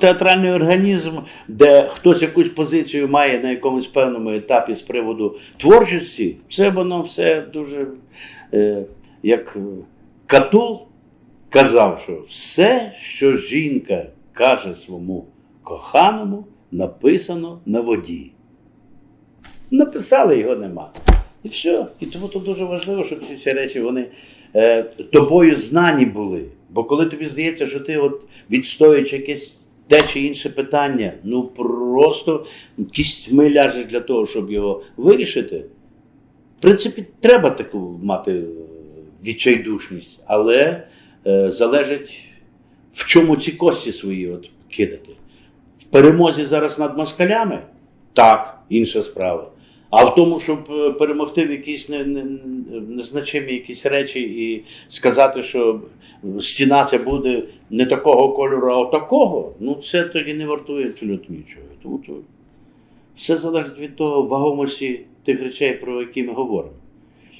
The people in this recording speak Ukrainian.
Театральний організм, де хтось якусь позицію має на якомусь певному етапі з приводу творчості, це воно все дуже, е, як Катул казав, що все, що жінка каже своєму коханому, написано на воді. Написали його нема. І все. І тому тут дуже важливо, щоб ці всі речі вони е, тобою знані були. Бо коли тобі здається, що ти от відстоюєш якесь те чи інше питання, ну просто кістьми ляжеш для того, щоб його вирішити. В принципі, треба таку мати е, відчайдушність, але е, залежить, в чому ці кості свої от кидати. В перемозі зараз над москалями так, інша справа. А в тому, щоб е, перемогти в якісь не, не, незначимі якісь речі і сказати, що стіна це буде не такого кольору, а такого, ну це тоді не вартує абсолютно нічого. Тому то все залежить від того вагомості тих речей, про які ми говоримо.